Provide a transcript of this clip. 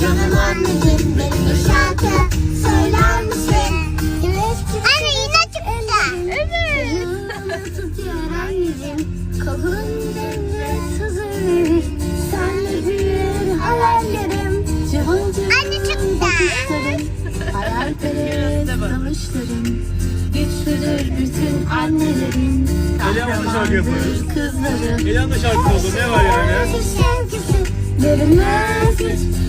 Canım Anneciğim benim bir şarkı söyler misin? Anne yine çıktı. Evet. tutuyor anneciğim. Kalınca hazır verir. Senle büyür hayallerim. Cıvıl cıvıl Anne çıktı. bakışların. Hayalperest dalışların. Güçlüdür bütün annelerin. Elia'nın şarkı yapıyor. Kahramandır kızları. Elia'nın şarkı oldu. Ne var yani? Şey Görünmez hiç